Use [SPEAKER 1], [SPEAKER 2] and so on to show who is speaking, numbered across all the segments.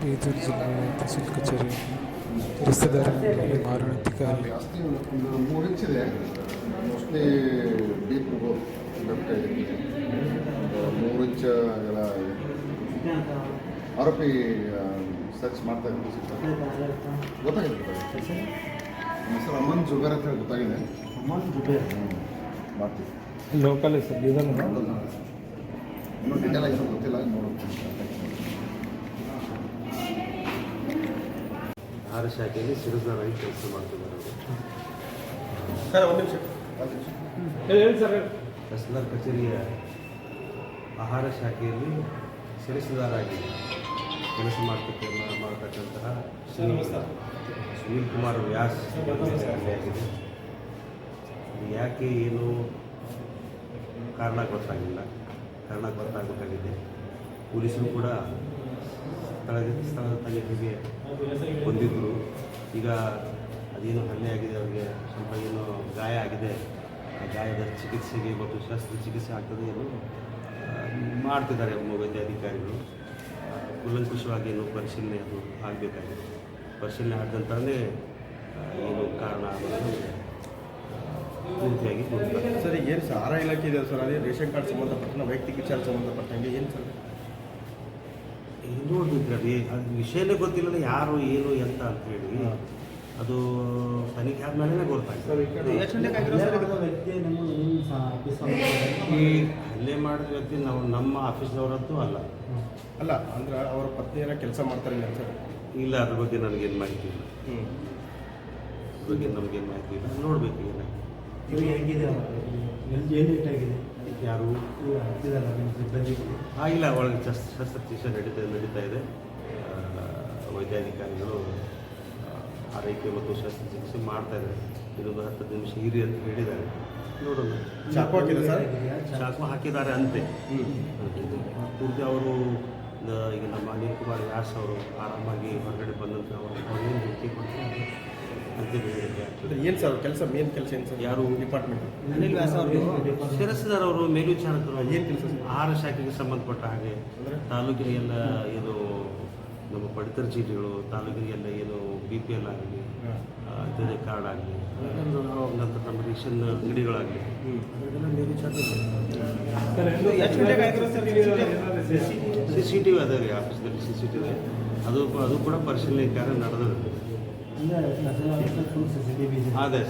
[SPEAKER 1] ಬೀದರ್ ಜಿಲ್ಲೆಯ ತಹಸೀಲ್ ಕಚೇರಿ ರಸ್ತೆದಾರನಲ್ಲಿ ಮಾರಣಾಂತಿಕ ಹಲ್ಲೆ
[SPEAKER 2] ಜಾಸ್ತಿ ಒಂದು ಮೂರು ಇಂಚ್ ಇದೆ ಮೋಸ್ಟ್ಲಿ ಡೀಪ್ ಲೆಫ್ಟ್ ಇದೆ ಮೂರು ಇಂಚ್ ಎಲ್ಲ ಇದೆ. ಆರೋಪಿ ಸರ್ಚ್ ಮಾಡ್ತಾ ಇದ್ದಾರೆ ಗೊತ್ತಾಗಿದೆ ಗೊತ್ತಾಗಿದೆ ನಮ್ಮ ಹೆಸರು ಅಮನ್ ಜುಬೇರ್ ಅಂತ ಹೇಳಿ ಗೊತ್ತಾಗಿದೆ ಹ್ಮ್. ಮಾಡ್ತೀವಿ
[SPEAKER 1] ಲೋಕಲ್ ಸರ್ ಬೀದರ್
[SPEAKER 2] ಇನ್ನೂ ಡಿಟೇಲ್ ಆಗಿ ಗೊತ್ತಿಲ್ಲ ನೋಡೋದು
[SPEAKER 3] ಆಹಾರ ಶಾಖೆಯಲ್ಲಿ ಸಿರಿದಾರಾಗಿ ಕೆಲಸ ಮಾಡ್ತಿದ್ದಾರೆ ಅವರು.
[SPEAKER 4] ಸರ್ ಒಂದು ನಿಮಿಷ.
[SPEAKER 3] ತಹಸೀಲ್ದಾರ್ ಕಚೇರಿಯ ಆಹಾರ ಶಾಖೆಯಲ್ಲಿ ಸಿರಿಸದಾರಾಗಿ ಕೆಲಸ ಮಾಡ್ತಕ್ಕ ಮಾಡತಕ್ಕಂತಹ ಶ್ರೀ ಸುನೀಲ್ ಕುಮಾರ್ ವ್ಯಾಸ್ ಯಾಕೆ ಏನು ಕಾರಣ ಗೊತ್ತಾಗಿಲ್ಲ. ಕಾರಣ ಗೊತ್ತಾಗಬೇಕಾಗಿದೆ ಪೊಲೀಸರು ಕೂಡ ಸ್ಥಳದ ಸ್ಥಳದ ತನಿಖೆಗೆ ಬಂದಿದ್ದರು ಈಗ ಅದೇನು ಹಲ್ಲೆ ಆಗಿದೆ ಅವರಿಗೆ ಸ್ವಲ್ಪ ಏನು ಗಾಯ ಆಗಿದೆ. ಆ ಗಾಯದ ಚಿಕಿತ್ಸೆಗೆ ಮತ್ತು ಶಸ್ತ್ರಚಿಕಿತ್ಸೆ ಆಗ್ತದೆ ಏನು ಮಾಡ್ತಿದ್ದಾರೆ ನಮ್ಮ ವೈದ್ಯಾಧಿಕಾರಿಗಳು ಕುಲಂಕುಷವಾಗಿ ಏನು ಪರಿಶೀಲನೆ ಅದು ಆಗಬೇಕಾಗಿದೆ. ಪರಿಶೀಲನೆ ಆದ ನಂತರನೇ ಏನು ಕಾರಣ ಅನ್ನೋದನ್ನು ಆ, ಪೂರ್ತಿಯಾಗಿ.
[SPEAKER 4] ಸರ್ ಏನು ಸರ್ ಆರ ಇಲಾಖೆ ಇದೆ ಸರ್ ಅದೇ ರೇಷನ್ ಕಾರ್ಡ್ ಸಂಬಂಧಪಟ್ಟ ವೈಯಕ್ತಿಕ ವಿಚಾರ ಸಂಬಂಧಪಟ್ಟಂಗೆ ಏನು ಸರ್?
[SPEAKER 3] ಇನ್ನೂ ಒಂದು ಏ- ಅದು ವಿಷಯನೇ ಗೊತ್ತಿಲ್ಲ ಯಾರು ಏನು ಎಂತ ಅಂತ ಹೇಳಿ. ಅದು ತನಿಖೆ ಆದ್ಮೇಲೆ ಗೊತ್ತಾಗ್ತದೆ? ಈ ಹಲ್ಲೆ ಮಾಡಿದ ವ್ಯಕ್ತಿ ನಾವು ನಮ್ಮ ಆಫೀಸ್ನವರದ್ದು ಅಲ್ಲ.
[SPEAKER 4] ಅಲ್ಲ ಅಂದ್ರೆ ಅವರ ಪತ್ನಿಯರ ಕೆಲಸ ಮಾಡ್ತಾರೆ ಇಲ್ಲ ಸರ್?
[SPEAKER 3] ಇಲ್ಲ ಅದ್ರ ಬಗ್ಗೆ ನನಗೇನು ಮಾಹಿತಿ ಇಲ್ಲ. ಬಗ್ಗೆ ನಮಗೇನು ಮಾಹಿತಿ ಇಲ್ಲ. ನೋಡ್ಬೇಕು ಏನ
[SPEAKER 5] ಇವ್ರಿಗೆ ಹೆಂಗಿದೆ
[SPEAKER 3] ಯಾರು
[SPEAKER 5] ಇದಲ್ಲ ನಿಮ್ಮ ಸಿಬ್ಬಂದಿ?
[SPEAKER 3] ಆಗಿಲ್ಲ ಒಳಗೆ ಶಸ್ತ್ರ ಶಸ್ತ್ರಚಿಕಿತ್ಸೆ ನಡೀತಾ ನಡೀತಾ ಇದೆ. ವೈದ್ಯಾಧಿಕಾರಿಗಳು ಆರೈಕೆ ಮತ್ತು ಶಸ್ತ್ರಚಿಕಿತ್ಸೆ ಮಾಡ್ತಾ ಇದ್ದಾರೆ. ಇದು ಹತ್ತು ನಿಮಿಷ ಇರಿ ಅಂತ ಹೇಳಿದ್ದಾರೆ. ನೋಡೋಣ.
[SPEAKER 4] ಚಾಕು ಹಾಕಿದ್ದಾರೆ ಸರ್?
[SPEAKER 3] ಚಾಕು. ಹಾಕಿದ್ದಾರೆ ಅಂತೆ. ಪೂರ್ತಿ ಅವರು ಈಗ ನಮ್ಮ ಅನಿಲ್ ಕುಮಾರ್ ವ್ಯಾಸ್ ಅವರು ಆರಾಮಾಗಿ ಹೊರಗಡೆ ಬಂದಂತೆ ಅವರು ಏನು ಭೇಟಿ ಕೊಡ್ತಾರೆ
[SPEAKER 4] ಅಂದ್ರೆ ಏನು ಸರ್ ಕೆಲಸ ಮೇನ್ ಕೆಲಸ ಏನು ಸರ್?
[SPEAKER 3] ಯಾರು?
[SPEAKER 4] ಡಿಪಾರ್ಟ್ಮೆಂಟ್
[SPEAKER 5] ಅನಿಲ್ ವ್ಯಾಸ ಅವರು
[SPEAKER 3] ಶಿರಸ್ದಾರ್ ಅವರು ಮೇಲ್ವಿಚಾರಕರು
[SPEAKER 4] ಏನು ಕೆಲಸ?
[SPEAKER 3] ಆಹಾರ ಶಾಖೆಗೆ ಸಂಬಂಧಪಟ್ಟ ಹಾಗೆ
[SPEAKER 4] ಅಂದ್ರೆ?
[SPEAKER 3] ತಾಲೂಕಿನ ಎಲ್ಲ ಏನು ನಮ್ಮ ಪಡಿತರ ಚೀಟಿಗಳು ತಾಲೂಕಿಗೆಲ್ಲ ಏನು ಬಿ ಪಿ ಎಲ್ ಆಗಲಿ ಇತರೆ ಕಾರ್ಡ್ ಆಗಲಿ ನಂತರ ನಮ್ಮ ರೇಷನ್ ಅಂಗಡಿಗಳಾಗಲಿ. ಸಿ ಸಿ ಟಿ ವಿ ಅದ ರೀ ಆಫೀಸ್ದಲ್ಲಿ ಸಿ ಸಿ ಟಿ ವಿ. ಅದು ಅದು ಕೂಡ ಪರಿಶೀಲನೆ ಕಾರ್ಯ ನಡೆದದ ಅದೇ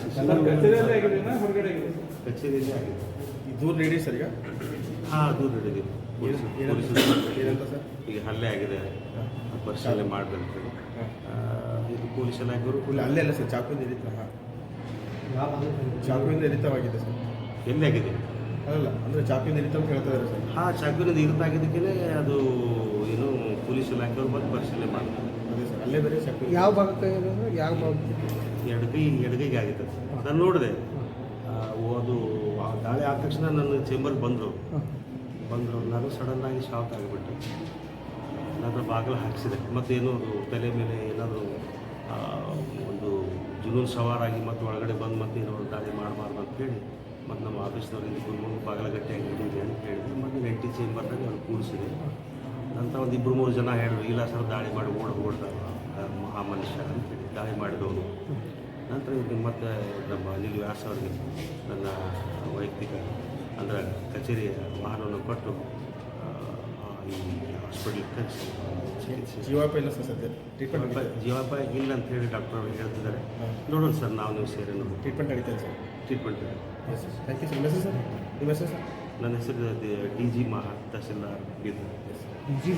[SPEAKER 3] ಕಚೇರಿಯಲ್ಲಿ ಆಗಿದೆ
[SPEAKER 4] ದೂರ ನೀಡಿ ಸರ್ ಈಗ.
[SPEAKER 3] ಹಾಂ ದೂರ ನಡೆದಿದೆ
[SPEAKER 4] ಏನು- ಏನಂತ
[SPEAKER 3] ಪೊಲೀಸರು
[SPEAKER 4] ಏನಂತ ಸರ್?
[SPEAKER 3] ಈಗ ಹಲ್ಲೆ ಆಗಿದೆ. ಪರಿಶೀಲನೆ ಮಾಡಬೇಕು. ಇದು ಪೊಲೀಸ್ ಇಲಾಖೆಯವರು
[SPEAKER 4] ಇಲ್ಲ ಅಲ್ಲೇ ಅಲ್ಲ ಸರ್. ಚಾಕುವಿಂದ ಎರಿತ ಹಾಂ ಚಾಕುವಿಂದ ಎರಿತವಾಗಿದೆ ಸರ್.
[SPEAKER 3] ಎಲ್ಲಿ ಆಗಿದೆ?
[SPEAKER 4] ಅಲ್ಲ ಅಂದ್ರೆ ಚಾಕುವಿಂದ ಎರಿತ ಅಂತ ಹೇಳ್ತಾ ಇದ್ದಾರೆ ಸರ್.
[SPEAKER 3] ಹಾಂ ಇರುತ್ತಾಗಿದ್ದಕ್ಕೆ ಅದು ಏನು ಪೊಲೀಸ್ ಇಲಾಖೆಯವರು ಬಂದು ಪರಿಶೀಲನೆ ಮಾಡ್ತಾರೆ.
[SPEAKER 4] ಅದೇ ಸರ್ ಅಲ್ಲೇ ಬೇರೆ ಚಾಕು
[SPEAKER 1] ಯಾವ ಭಾಗಕ್ಕೆ ಯಾವ ಭಾಗಕ್ಕೆ?
[SPEAKER 3] ಎಡಗೈ ಎಡಗೈಗೆ ಆಗಿತ್ತು. ನಾನು ನೋಡಿದೆ. ಅದು ಆ ದಾಳಿ ಆದ ತಕ್ಷಣ ನನ್ನ ಚೇಂಬರ್ ಬಂದರು. ಬಂದರು ನಾನು ಸಡನ್ನಾಗಿ ಶಾಕ್ ಆಗಿಬಿಟ್ಟೆ. ನಾನು ಬಾಗಿಲು ಹಾಕಿಸಿದೆ. ಮತ್ತೇನು ಅದು ತಲೆ ಮೇಲೆ ಏನಾದರೂ ಆ, ಒಂದು ಜುನೂನ್ ಸವಾರಾಗಿ ಮತ್ತು ಒಳಗಡೆ ಬಂದು ಮತ್ತೆ ಏನೋ ಒಂದು ದಾಳಿ ಮಾಡಬಾರ್ದು ಅಂತ ಹೇಳಿ ಮತ್ತು ನಮ್ಮ ಆಫೀಸ್ನವ್ರು ಇಲ್ಲಿ ಕುಂತ್ಕೊಂಡು ಬಾಗಲಗಟ್ಟೆ ಗಟ್ಟಿಯಾಗಿ ಹಿಡಿದೆ ಅಂತ ಹೇಳಿದ್ರು. ಮತ್ತು ನೆಂಟಿ ಚೇಂಬರ್ದಾಗ ಅವ್ರು ಕೂಡಿಸಿದೆ ನಂತರ ಒಂದು ಇಬ್ಬರು ಮೂರು ಜನ ಹೇಳಿದ್ರು, ಇಲ್ಲ ಸರ್, ದಾಳಿ ಮಾಡಿ ಓಡ, ಓಡ್ದ ಮಹಾ ಮನುಷ್ಯ ಅಂತೇಳಿ ದಾಳಿ ಮಾಡಿದವರು ನಂತರ ಇವ್ರಿಗೆ ಮತ್ತೆ ನಮ್ಮ ಅನಿಲ್ ವ್ಯಾಸ ಅವ್ರಿಗೆ ನನ್ನ ವೈಯಕ್ತಿಕ ಅಂದರೆ ಕಚೇರಿಯ ವಾಹನವನ್ನು ಕೊಟ್ಟು ಈ ಚಿಕಿತ್ಸೆ
[SPEAKER 4] ಜೀವಾಪ ಇಲ್ಲ ಸರ್ ಸದ್ಯ ಟ್ರೀಟ್ಮೆಂಟ್
[SPEAKER 3] ಜೀವಪ್ಪ ಜೀವಪ್ಪ ಇಲ್ಲ ಅಂತ ಹೇಳಿ ಡಾಕ್ಟರ್ ಅವರು ಹೇಳ್ತಿದ್ದಾರೆ. ನೋಡೋಣ ಸರ್ ನಾವು ನೀವು ಸೇರಿ ನೋಡಿ
[SPEAKER 4] ಟ್ರೀಟ್ಮೆಂಟ್ ನಡೀತಾ sir.
[SPEAKER 3] Treatment
[SPEAKER 4] thank you sir message sir? ನಿಮ್ಮ ಹೆಸರು ಸರ್?
[SPEAKER 3] ನನ್ನ ಹೆಸರು ಡಿ ಜಿ ಮಹಾ ತಹಸೀಲ್ದಾರ್ ಡಿ
[SPEAKER 1] ಜಿ